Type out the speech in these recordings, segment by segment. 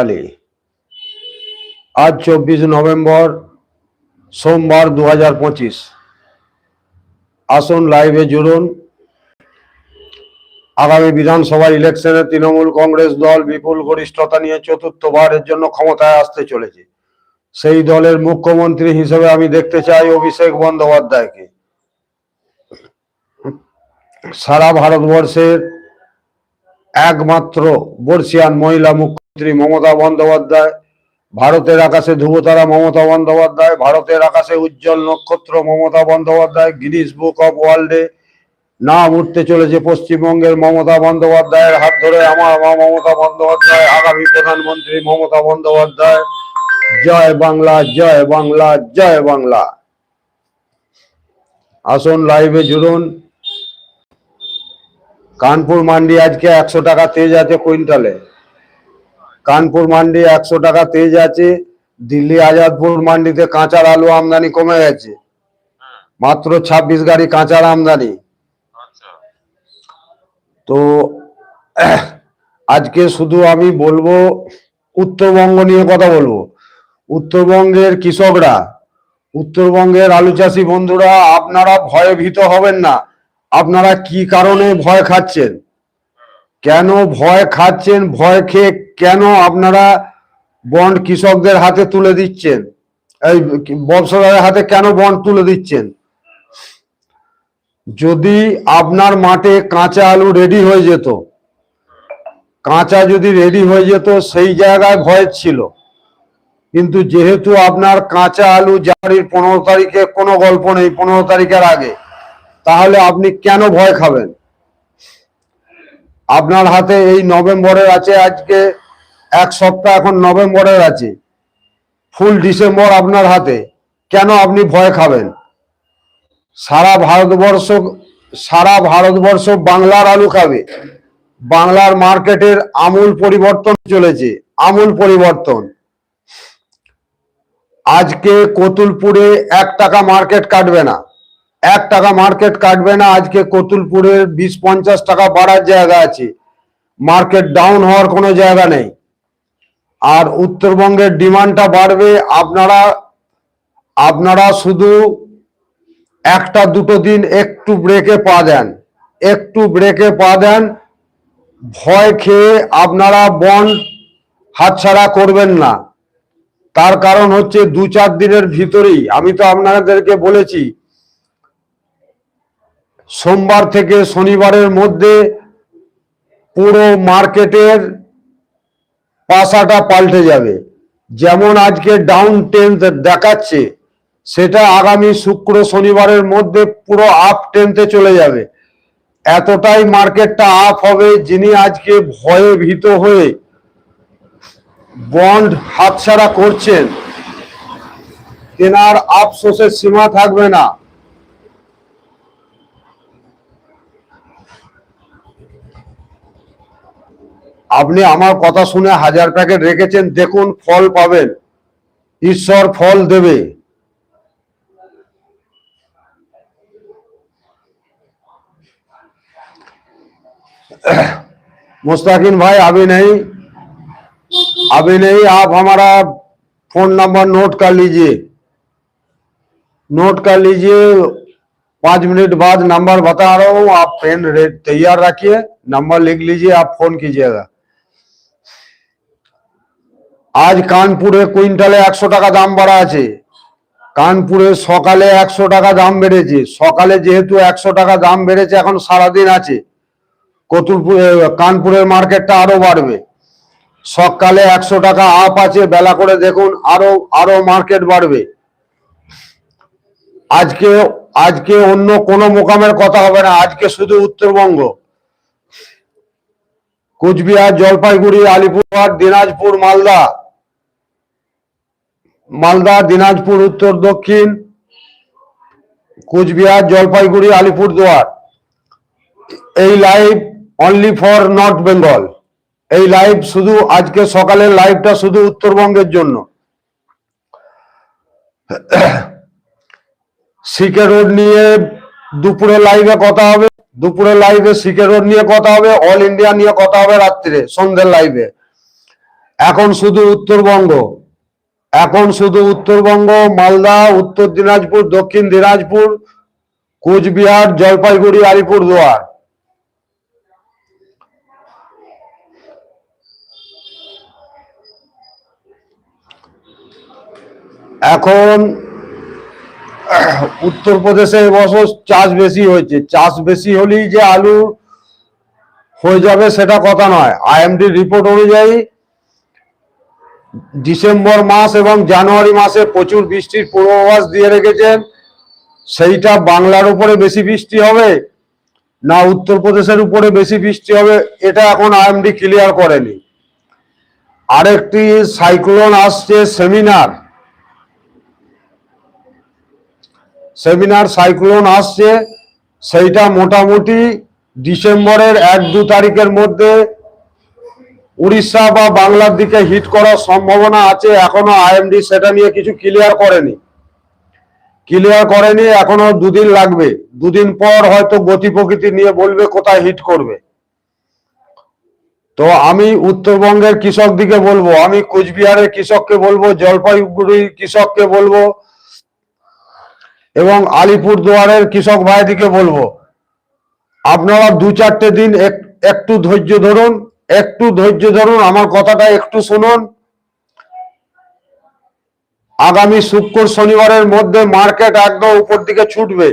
আলী। আজ চব্বিশ নভেম্বর, সোমবার দু হাজার পঁচিশ। আসুন লাইভে জুড়ুন। আগামী বিধানসভা ইলেকশনে তৃণমূল কংগ্রেস দল বিপুল গরিষ্ঠতা নিয়ে চতুর্থবারের জন্য ক্ষমতায় আসতে চলেছে। সেই দলের মুখ্যমন্ত্রী হিসেবে আমি দেখতে চাই অভিষেক বন্দ্যোপাধ্যায়কে। সারা ভারতবর্ষের একমাত্র বর্ষিয়ান মহিলা মুখ্যমন্ত্রী মমতা বন্দ্যোপাধ্যায়, ভারতের আকাশে ধ্রুবতারা মমতা বন্দ্যোপাধ্যায়, ভারতের আকাশে উজ্জ্বল নক্ষত্র Mamata Bandyopadhyay, Guinness book of ওয়ার্ল্ডে নাম উঠতে চলেছে পশ্চিমবঙ্গের মমতা বন্দ্যোপাধ্যায়ের হাত ধরে। আমার মা মমতা বন্দ্যোপাধ্যায়, আগামী প্রধানমন্ত্রী মমতা বন্দ্যোপাধ্যায়। জয় বাংলা জয় বাংলা জয় বাংলা। আসুন লাইভে জুড়ুন। কানপুর মান্ডি আজকে একশো টাকা তেজ আছে কুইন্টালে। কানপুর মান্ডি একশো টাকা তেজ আছে দিল্লি আজাদপুর মান্ডিতে কাঁচার আলু আমদানি কমে গেছে। মাত্র ছাব্বিশ গাড়ি কাঁচার আমদানি। আচ্ছা। তো আজকে শুধু আমি বলব উত্তরবঙ্গ নিয়ে কথা বলব। উত্তরবঙ্গের কৃষকরা উত্তরবঙ্গের আলু চাষি বন্ধুরা আপনারা ভয়ে ভীত হবেন না। আপনারা কি কারণে ভয় খাচ্ছেন? কেন ভয় খাচ্ছেন? ভয় খেয়ে কেন আপনারা বন্ড কৃষকদের হাতে তুলে দিচ্ছেন? এই ব্যবসাদারের হাতে কেন বন্ড তুলে দিচ্ছেন? যদি আপনার মাঠে কাঁচা আলু রেডি হয়ে যেত, কাঁচা যদি রেডি হয়ে যেত, সেই জায়গায় ভয় ছিল। কিন্তু যেহেতু আপনার কাঁচা আলু জানুয়ারির পনেরো তারিখে কোনো গল্প নেই, পনেরো তারিখের আগে। তাহলে আপনি কেন ভয় খাবেন? আপনার হাতে এই নভেম্বরের আছে, আজকে এক সপ্তাহ এখন নভেম্বরের আছে। ফুল ডিসেম্বর আপনার হাতে, কেন আপনি ভয় খাবেন? সারা ভারতবর্ষ সারা ভারতবর্ষ বাংলার আলু খাবে। বাংলার মার্কেটের আমূল পরিবর্তন চলেছে, আমূল পরিবর্তন। আজকে কতুলপুরে এক টাকা মার্কেট কাটবে না। এক টাকা মার্কেট কাটবে না। আজকে কতুলপুরের বিশ পঞ্চাশ টাকা বাড়ার জায়গা আছে। মার্কেট ডাউন হওয়ার কোনো জায়গা নেই। আর উত্তরবঙ্গের ডিমান্ডটা বাড়বে। আপনারা আপনারা শুধু একটা দুটো দিন একটু ব্রেকে পা দেন। একটু ব্রেকে পা দেন। ভয় খেয়ে আপনারা বন্ড হাতছাড়া করবেন না। তার কারণ হচ্ছে দু চার দিনের ভিতরেই, আমি তো আপনাদেরকে বলেছি সোমবার থেকে শনিবারের মধ্যে পুরো মার্কেটের পাশাটা পাল্টে যাবে। যেমন আজকে ডাউন টেন্থ দেখাচ্ছে, সেটা আগামী শুক্র শনিবারের মধ্যে পুরো আপ টেন্থে চলে যাবে। এতটাই মার্কেটটা আপ হবে যিনি আজকে ভয়ে ভীত হয়ে বন্ড হাতছাড়া করছেন। তেনার আফসোসের সীমা থাকবে না। আপনি আমার কথা শুনে হাজার প্যাকেট রেখেছেন দেখুন ফল পাবেন ঈশ্বর ফল দেবে मुस्ताकिन भाई अभी नहीं अभी नहीं आप हमारा फोन नंबर नोट कर लीजिए नोट कर लीजिए पांच मिनट बाद नंबर बता रहा हूँ आप पेन रेड तैयार रखिए नंबर लिख लीजिए आप फोन कीजिएगा আজ কানপুরে কুইন্টালে একশো টাকা দাম বাড়া আছে। কানপুরে সকালে একশো টাকা দাম বেড়েছে। সকালে যেহেতু একশো টাকা দাম বেড়েছে, এখন সারাদিন আছে। কতুলপুর কানপুরের মার্কেটটা আরও বাড়বে। সকালে একশো টাকা আপ আছে, বেলা করে দেখুন, আরও আরও মার্কেট বাড়বে। আজকে আজকে অন্য কোনো মোকামের কথা হবে না, আজকে শুধু উত্তরবঙ্গ। কুচবিহার, জলপাইগুড়ি আলিপুরহাট দিনাজপুর, মালদা। মালদা, দিনাজপুর, উত্তর, দক্ষিণ, কুচবিহার, জলপাইগুড়ি, আলিপুরদুয়ার। এই live only for north Bengal এই লাইভ শুধু আজকে সকালের লাইভটা শুধু উত্তরবঙ্গের জন্য। সিকে রোড নিয়ে দুপুরে লাইভে কথা হবে। দুপুরে লাইভে সিকে রোড নিয়ে কথা হবে অল ইন্ডিয়া নিয়ে কথা হবে রাত্রে, সন্ধ্যের লাইভে এখন শুধু উত্তরবঙ্গ। এখন শুধু উত্তরবঙ্গ, মালদা, উত্তর দিনাজপুর, দক্ষিণ দিনাজপুর, কোচবিহার, জলপাইগুড়ি, আলিপুরদুয়ার। এখন উত্তরপ্রদেশে এবছর চাষ বেশি হয়েছে। চাষ বেশি হলেই যে আলু হয়ে যাবে সেটা কথা নয়। আইএমডি রিপোর্ট অনুযায়ী ডিসেম্বর মাস এবং জানুয়ারি মাসে প্রচুর বৃষ্টির পূর্বাভাস দিয়ে রেখেছেন। সেইটা বাংলার উপরে বেশি বৃষ্টি হবে না উত্তরপ্রদেশের উপরে বেশি বৃষ্টি হবে, এটা এখন আইএমডি ক্লিয়ার করেনি। আরেকটি সাইক্লোন আসছে, সেমিনার। সেমিনার, সাইক্লোন আসছে, সেইটা মোটামুটি ডিসেম্বরের এক দু তারিখের মধ্যে উড়িষ্যা বা বাংলার দিকে হিট করার সম্ভাবনা আছে, এখনও আইএমডি সেটা নিয়ে কিছু ক্লিয়ার করেনি। ক্লিয়ার করেনি, এখনও দুদিন লাগবে। দুদিন পর হয়তো গতি প্রকৃতি নিয়ে বলবে কোথায় হিট করবে। তো আমি উত্তরবঙ্গের কৃষক দিকে বলব, আমি কোচবিহারের কৃষককে বলব, জলপাইগুড়ির কৃষককে বলব, এবং আলিপুরদুয়ারের কৃষক ভাইদিকে বলব। আপনারা দু চারটে দিন এক- একটু ধৈর্য ধরুন একটু ধৈর্য ধরুন, আমার কথাটা একটু শুনুন। আগামী শুক্র শনিবারের মধ্যে মার্কেট একদম উপর দিকে ছুটবে।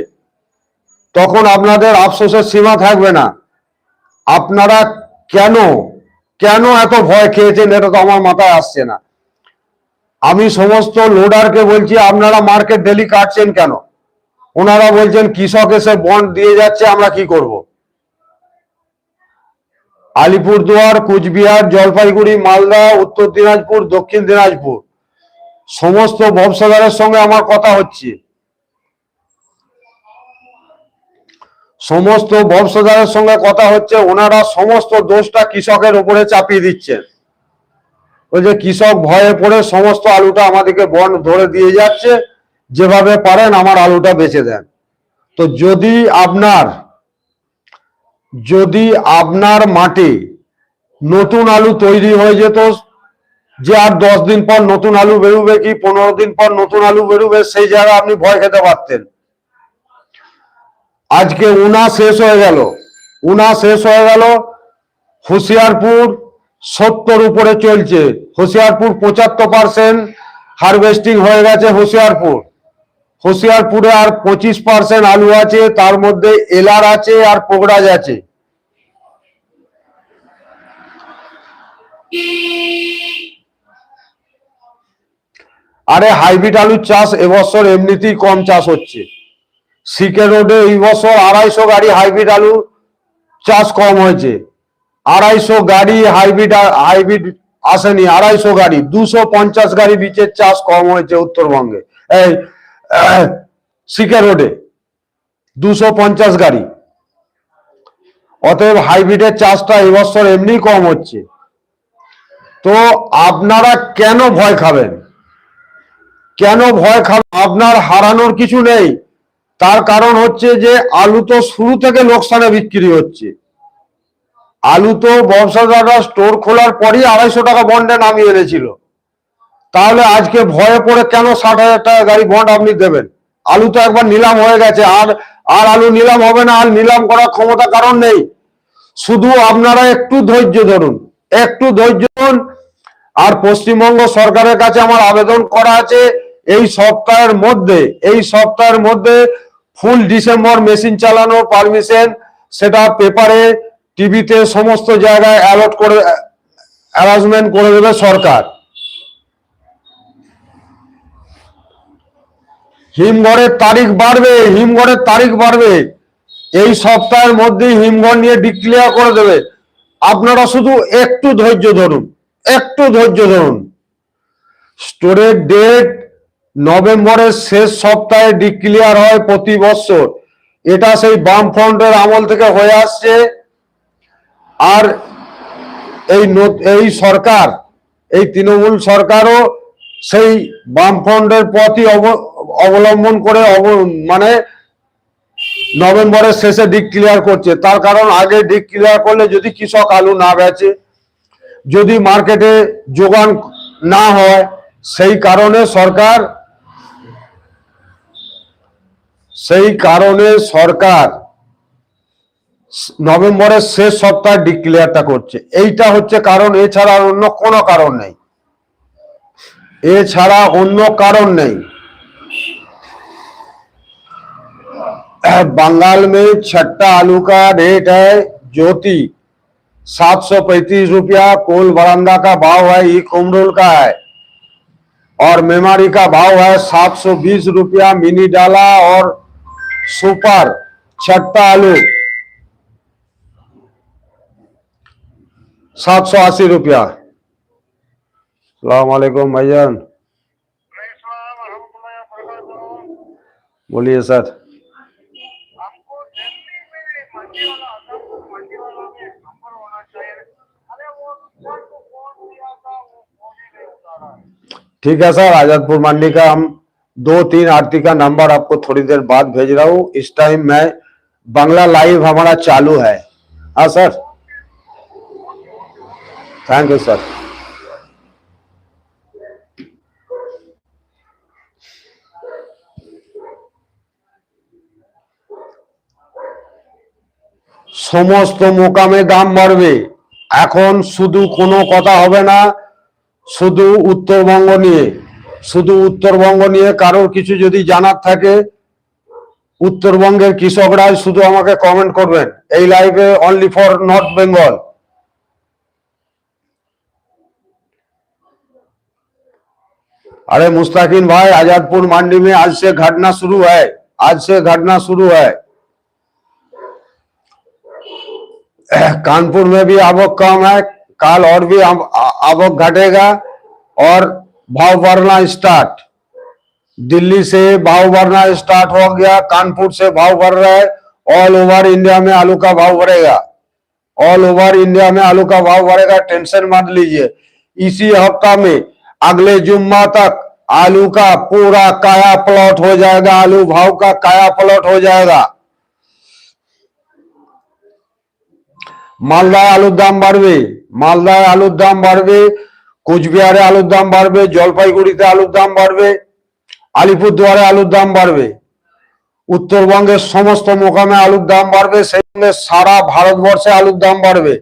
তখন আপনাদের আফসোসের সীমা থাকবে না। আপনারা কেন কেন এত ভয় খেয়েছেন এটা তো আমার মাথায় আসছে না। আমি সমস্ত লোডারকে বলছি, আপনারা মার্কেট ডেলি কাটছেন কেন? ওনারা বলছেন, কৃষক এসে বন্ড দিয়ে যাচ্ছে, আমরা কি করব? আলিপুরদুয়ার, কুচবিহার, জলপাইগুড়ি, মালদা, উত্তর দিনাজপুর, দক্ষিণ দিনাজপুর। সমস্ত ব্যবসাদারের সঙ্গে আমার কথা হচ্ছে। সমস্ত ব্যবসাদারের সঙ্গে কথা হচ্ছে, ওনারা সমস্ত দোষটা কৃষকের উপরে চাপিয়ে দিচ্ছেন। ওই যে কৃষক ভয়ে পড়ে সমস্ত আলুটা আমাদেরকে বন ধরে দিয়ে যাচ্ছে, যেভাবে পারেন আমার আলুটা বেচে দেন। তো যদি আপনার যদি আপনার মাঠে নতুন আলু তৈরি হয়ে যেত, যে আর দশ দিন পর নতুন আলু বেরোবে কি, পনেরো দিন পর নতুন আলু বেরোবে, সেই জায়গায় আপনি ভয় খেতে পারতেন। আজকে উনা শেষ হয়ে গেল। উনা শেষ হয়ে গেল। হুশিয়ারপুর সত্তর উপরে চলছে। হুশিয়ারপুর পঁচাত্তর পার্সেন্ট হারভেস্টিং হয়ে গেছে হুশিয়ারপুর। হুশিয়ারপুরে আর পঁচিশ পার্সেন্ট আলু আছে, তার মধ্যে এলার আছে আর পোগড়াজ আছে। আরে হাইব্রিড আলুর চাষ এবছর এমনিতেই কম চাষ হচ্ছে। সিকে রোডে এই বছর আড়াইশো গাড়ি হাইব্রিড আলু চাষ কম হয়েছে। আড়াইশো গাড়ি হাইব্রিড হাইব্রিড আসেনি, আড়াইশো গাড়ি, দুশো পঞ্চাশ গাড়ি বীজের চাষ কম হয়েছে উত্তরবঙ্গে। এই সিকে রোডে দুশো পঞ্চাশ গাড়ি। অতএব হাইব্রিডের চাষটা এবছর এমনি কম হচ্ছে। তো আপনারা কেন ভয় খাবেন? কেন ভয় খাবেন? আপনার হারানোর কিছু নেই। তার কারণ হচ্ছে যে আলু তো শুরু থেকে লোকসানে বিক্রি হচ্ছে। আলু তো ব্যবসাদাররা স্টোর খোলার পরই আড়াইশো টাকা বন্ডে নামিয়ে এনেছিল। তাহলে আজকে ভয়ে পড়ে কেন ষাট হাজার টাকা গাড়ি বন্ড আপনি দেবেন? আলু তো একবার নিলাম হয়ে গেছে, আর আর আলু নিলাম হবে না, আর নিলাম করার ক্ষমতা কারণ নেই। শুধু আপনারা একটু ধৈর্য ধরুন, একটু ধৈর্য ধরুন। আর পশ্চিমবঙ্গ সরকারের কাছে আমার আবেদন করা আছে, এই সপ্তাহের মধ্যে, এই সপ্তাহের মধ্যে ফুল ডিসেম্বর মেশিন চালানোর পারমিশন, সেটা পেপারে, টিভিতে সমস্ত জায়গায় অ্যালট করে অ্যারেঞ্জমেন্ট করে দেবে সরকার। হিমঘরের তারিখ বাড়বে, হিমঘরের তারিখ বাড়বে। এই সপ্তাহের মধ্যেই হিমঘর নিয়ে ডিক্লেয়ার করে দেবে। আপনারা শুধু একটু ধৈর্য ধরুন, একটু ধৈর্য ধরুন। স্টোরের ডেট নভেম্বরের শেষ সপ্তাহে ডিক্লিয়ার হয় প্রতি বছর। এটা সেই বাম ফ্রন্টের আমল থেকে হয়ে আসছে। আর এই এই সরকার, এই তৃণমূল সরকারও সেই বামফ্রন্টের পথই অব- অবলম্বন করে মানে নভেম্বরের শেষে ডিক্লিয়ার করছে। তার কারণ আগে ডিক ক্লিয়ার করলে যদি কৃষক আলু না বেচে, যদি মার্কেটে যোগান না হয়, সেই কারণে সরকার, সেই কারণে সরকার নভেম্বরের শেষ সপ্তাহে ডিক্লেয়ারটা করছে। এইটা হচ্ছে কারণ, এছাড়া অন্য কোনো কারণ নেই। এছাড়া অন্য কারণ নেই। बंगाल में छट्टा आलू का रेट है ज्योति। सात सौ पैंतीस रुपया, कोल बरामदा का भाव है ई कुमरुल का है। और मेमारी का भाव है सात सौ बीस रुपया, मिनी डाला और सुपर छट्टा आलू। सात सौ अस्सी रुपया। सलामकुम भैया बोलिए सर हमको दिल्ली में मंडी वाला आता वो मंडी वाला में नंबर होना चाहिए अरे वो कौन को फ़ोन किया था वो फ़ोन ही नहीं उठा रहा है ठीक है सर आजादपुर मंडी का हम दो तीन आरती का नंबर आपको थोड़ी देर बाद भेज रहा हूँ इस टाइम मैं बांग्ला लाइव हमारा चालू है हाँ सर थैंक यू सर সমস্ত মোকামে দাম বাড়বে এখন শুধু কোনো কথা হবে না শুধু উত্তরবঙ্গ নিয়ে শুধু উত্তরবঙ্গ নিয়ে কারোর কিছু যদি জানার থাকে উত্তরবঙ্গের কৃষকরাই শুধু আমাকে কমেন্ট করবেন এই লাইভে অনলি ফর নর্থ বেঙ্গল अरे मुस्ताकिन भाई आजादपुर मंडी में आज से घटना शुरू है आज से घटना शुरू है कानपुर में भी आवक कम है काल और भी आव- आवक घटेगा और भाव बढ़ना स्टार्ट दिल्ली से भाव बढ़ना स्टार्ट हो गया, कानपुर से भाव बढ़ रहा है ऑल ओवर इंडिया में आलू का भाव बढ़ेगा। ऑल ओवर इंडिया में आलू का भाव बढ़ेगा टेंशन मत लीजिए। इसी हफ़्ता में अगले जुम्मा तक आलू का पूरा काया प्लॉट हो जाएगा, आलू भाव का काया प्लॉट हो जाएगा। মালদায় আলুর দাম বাড়বে, মালদায় আলুর দাম বাড়বে, কোচবিহারে আলুর দাম বাড়বে, জলপাইগুড়িতে আলুর দাম বাড়বে, আলিপুরদুয়ারে আলুর দাম বাড়বে। উত্তরবঙ্গের সমস্ত মোকামে আলুর দাম বাড়বে, সেই সঙ্গে সারা ভারতবর্ষে আলুর দাম বাড়বে।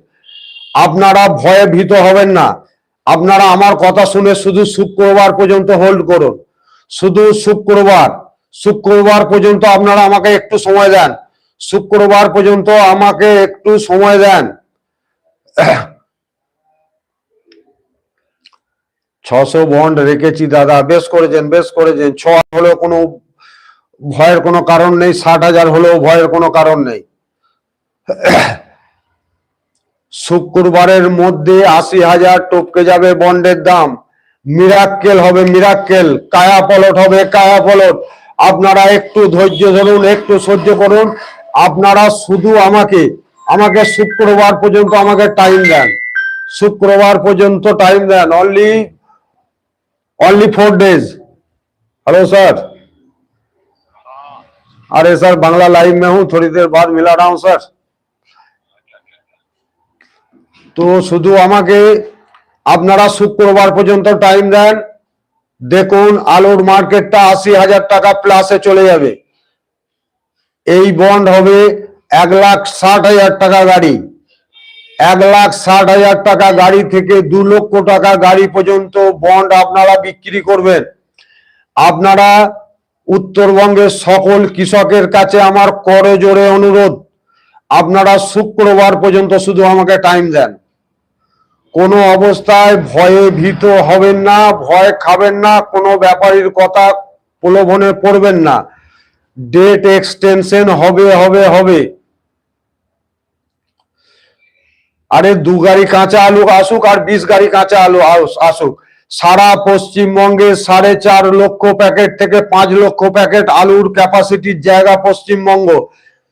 আপনারা ভয়ে ভীত হবেন না। আপনারা আমার কথা শুনে শুধু শুক্রবার পর্যন্ত হোল্ড করুন। শুধু শুক্রবার শুক্রবার পর্যন্ত আপনারা আমাকে একটু সময় দেন। শুক্রবার পর্যন্ত আমাকে একটু সময় দেন। ছশো বন্ড রেখেছি, দাদা। বেশ করেছেন বেশ করেছেন। ছ হলেও কোনো ভয়ের কোনো কারণ নেই, ষাট হাজার হলেও ভয়ের কোনো কারণ নেই। শুক্রবারের মধ্যে আশি হাজার টপকে যাবে বন্ডের দাম। মিরাক্কেল হবে, মিরাক্কেল। কায়া পলট হবে কায়া পলট আপনারা একটু ধৈর্য ধরুন, একটু সহ্য করুন। আপনারা শুধু আমাকে আমাকে শুক্রবার পর্যন্ত আমাকে টাইম দেন শুক্রবার পর্যন্ত time then only only four days hello sir अरे सर बांग्ला लाइव में हूँ थोड़ी देर बाद मिला रहा हूँ सर তো শুধু আমাকে আপনারা শুক্রবার পর্যন্ত টাইম দেন দেখুন আলুর মার্কেটটা আশি হাজার টাকা প্লাসে চলে যাবে এই বন্ড হবে এক লাখ ষাট হাজার টাকা গাড়ি। এক লাখ ষাট হাজার টাকা গাড়ি থেকে দু লক্ষ টাকা গাড়ি পর্যন্ত বন্ড আপনারা বিক্রি করবেন। আপনারা উত্তরবঙ্গের সকল কৃষকের কাছে আমার করে জোরে অনুরোধ, আপনারা শুক্রবার পর্যন্ত শুধু আমাকে টাইম দেন। কোনো অবস্থায় ভয়ে ভীত হবেন না, ভয় খাবেন না, কোনো ব্যাপারীর কথা প্রলোভনে পড়বেন না। ডেট এক্সটেনশন হবে হবে হবে। আরে দু গাড়ি কাঁচা আলু আসুক আর বিশ গাড়ি কাঁচা আলু আস- আসুক। সারা পশ্চিমবঙ্গে সাড়ে চার লক্ষ প্যাকেট থেকে পাঁচ লক্ষ প্যাকেট আলুর ক্যাপাসিটির জায়গা পশ্চিমবঙ্গ।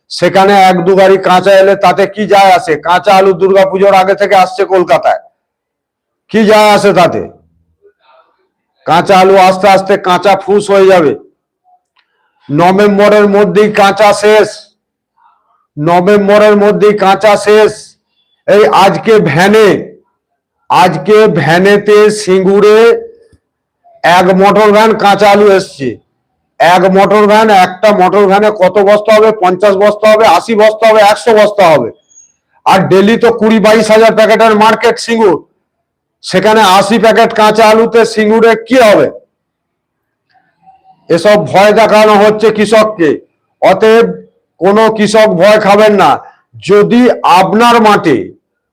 সেখানে এক দু গাড়ি কাঁচা এলে তাতে কি যায় আসে? কাঁচা আলু দুর্গাপুজোর আগে থেকে আসছে কলকাতায়। কি যায় আসে তাতে? কাঁচা আলু আস্তে আস্তে কাঁচা ফুস হয়ে যাবে। নভেম্বরের মধ্যেই কাঁচা শেষ। নভেম্বরের মধ্যেই কাঁচা শেষ। এই আজকে ভ্যানে, আজকে ভ্যানেতে সিঙ্গুরে এক মোটর ভ্যান কাঁচা আলু এসছে। এক মোটর ভ্যান, একটা মোটর ভ্যানে কত বস্তা হবে? পঞ্চাশ বস্তা হবে, আশি বস্তা হবে, একশো বস্তা হবে। আর ডেলি তো কুড়ি বাইশ হাজার প্যাকেটের মার্কেট সিঙ্গুর। সেখানে আশি প্যাকেট কাঁচা আলুতে সিঙ্গুরে কি হবে? এসব ভয় দেখানো হচ্ছে কৃষককে। অতএব কোনো কৃষক ভয় খাবেন না। যদি আপনার মাঠে,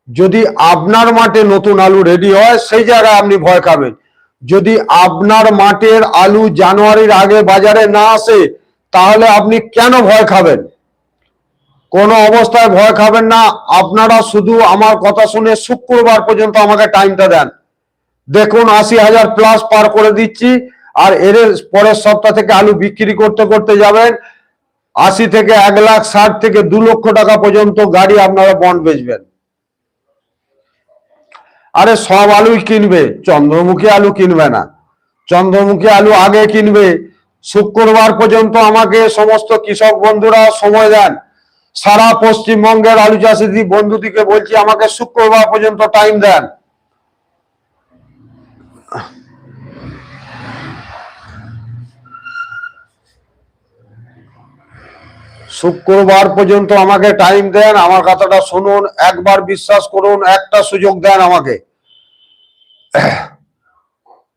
যদি আপনার মাঠে নতুন আলু রেডি হয়, সেই জায়গায় আপনি ভয় খাবেন। যদি আপনার মাঠের আলু জানুয়ারির আগে বাজারে না আসে, তাহলে আপনি কেন ভয় খাবেন? কোনো অবস্থায় ভয় খাবেন না। আপনারা শুধু আমার কথা শুনে শুক্রবার পর্যন্ত আমাকে টাইমটা দেন। দেখুন, আশি হাজার প্লাস পার করে দিচ্ছি। আর এর পরের সপ্তাহ থেকে আলু বিক্রি করতে করতে যাবেন। আশি থেকে এক লাখ, ষাট থেকে দু লক্ষ টাকা পর্যন্ত গাড়ি আপনারা বন্ড বেচবেন। আরে সব আলুই কিনবে, চন্দ্রমুখী আলু কিনবে না। চন্দ্রমুখী আলু আগে কিনবে, শুক্রবার পর্যন্ত আমাকে সমস্ত কৃষক বন্ধুরা সময় দেন। সারা পশ্চিমবঙ্গের আলু চাষি বন্ধুদিকে বলছি, আমাকে শুক্রবার পর্যন্ত টাইম দেন। শুক্রবার পর্যন্ত আমাকে টাইম দেন, আমার কথাটা শুনুন, একবার বিশ্বাস করুন, একটা সুযোগ দেন আমাকে।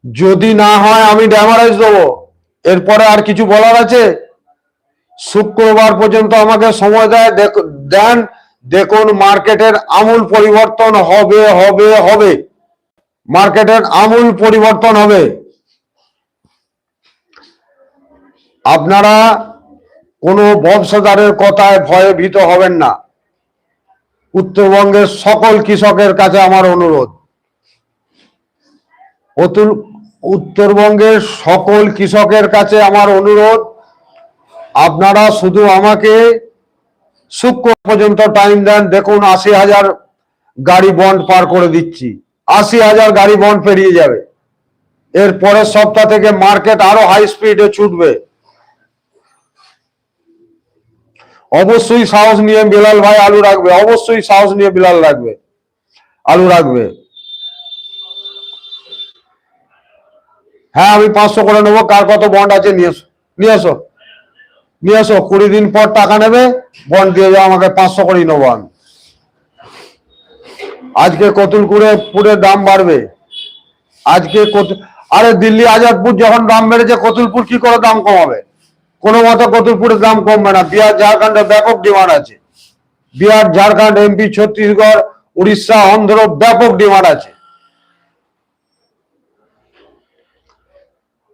যদি না হয় আমি ড্যামারেজ দেবো। এরপরে আর কিছু বলার আছে? শুক্রবার পর্যন্ত আমাকে সময় দেয় দেন, দেখুন মার্কেটের আমূল পরিবর্তন হবে হবে হবে। মার্কেটের আমূল পরিবর্তন হবে। আপনারা কোনো ব্যবসাদারের কথায় ভয়ে ভীত হবেন না। উত্তরবঙ্গের সকল কৃষকের কাছে আমার অনুরোধ। অতুল, উত্তরবঙ্গের সকল কৃষকের কাছে আমার অনুরোধ, আপনারা শুধু আমাকে শুক্র পর্যন্ত টাইম দেন। দেখুন, আশি হাজার গাড়ি বন্ড পার করে দিচ্ছি। আশি হাজার গাড়ি বন্ড পেরিয়ে যাবে। এর পরের সপ্তাহ থেকে মার্কেট আরও হাই স্পিডে ছুটবে। অবশ্যই সাহস নিয়ে বিলাল ভাই আলু রাখবে, অবশ্যই সাহস নিয়ে বিলাল রাখবে, আলু রাখবে। হ্যাঁ আমি পাঁচশো করে নেব, কার কত বন্ড আছে নিয়ে এসো নিয়ে এসো নিয়ে এসো, কুড়ি দিন পর টাকা নেবে বন্ড দিয়ে যাও আমাকে পাঁচশো করেই নেব আমি। আজকে কতুলপুরে পুরের দাম বাড়বে। আজকে আরে দিল্লি, আজাদপুর যখন দাম বেড়েছে, কতুলপুর কি করে দাম কমাবে? কোনো মতে কতুলপুরের দাম কমবে না। বিহার, ঝাড়খণ্ডে ব্যাপক ডিমান্ড আছে। বিহার, ঝাড়খণ্ড এমপি ছত্তিশগড়, উড়িষ্যা, অন্ধ্র ব্যাপক ডিমান্ড আছে।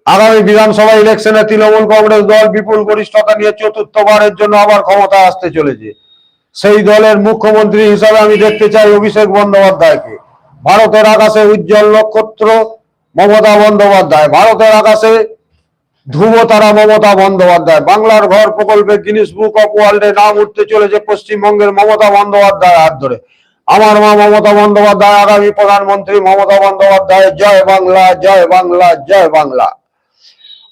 আগামী বিধানসভা ইলেকশনে তৃণমূল কংগ্রেস দল বিপুল গরিষ্ঠতা নিয়ে চতুর্থবারের জন্য আবার ক্ষমতা আসতে চলেছে। সেই দলের মুখ্যমন্ত্রী হিসাবে আমি দেখতে চাই অভিষেক বন্দ্যোপাধ্যায়কে। ভারতের আকাশে উজ্জ্বল নক্ষত্র মমতা বন্দ্যোপাধ্যায়। ভারতের আকাশে ধ্রুবতারা মমতা বন্দ্যোপাধ্যায়। বাংলার ঘর প্রকল্পে গিনিস বুক অফ ওয়ার্ল্ডে নাম উঠতে চলেছে পশ্চিমবঙ্গের মমতা বন্দ্যোপাধ্যায় হাত ধরে। আমার মা মমতা বন্দ্যোপাধ্যায়, আগামী প্রধানমন্ত্রী মমতা বন্দ্যোপাধ্যায়, জয় বাংলা জয় বাংলা জয় বাংলা।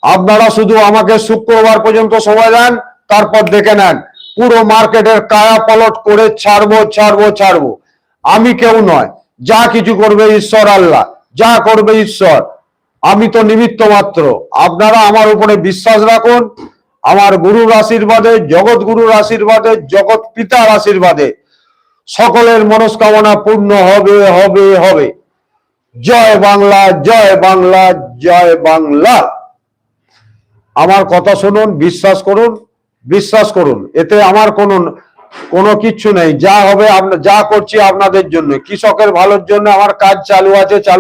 আপনারা শুধু আমাকে শুক্রবার পর্যন্ত সময় দেন, তারপর দেখে নেন। পুরো মার্কেটের কায়া পলট করে ছাড়বো ছাড়বো ছাড়বো। আমি কেউ নয়। যা কিছু করবে ঈশ্বর আল্লাহ, যা করবে ঈশ্বর। আমি তো নিমিত্ত মাত্র। আপনারা আমার উপরে বিশ্বাস রাখুন, আমার গুরুর আশীর্বাদে, জগৎ গুরুর আশীর্বাদে, জগৎ পিতার আশীর্বাদে সকলের মনস্কামনা পূর্ণ হবে হবে হবে। জয় বাংলা জয় বাংলা জয় বাংলা। আমার কথা শুনুন, বিশ্বাস করুন বিশ্বাস করুন। এতে আমার কোনো কোনো নেই। যা হবে যা করছি আপনাদের জন্য কৃষকের ভালোর জন্য আমার কাজ চালু আছে, চালু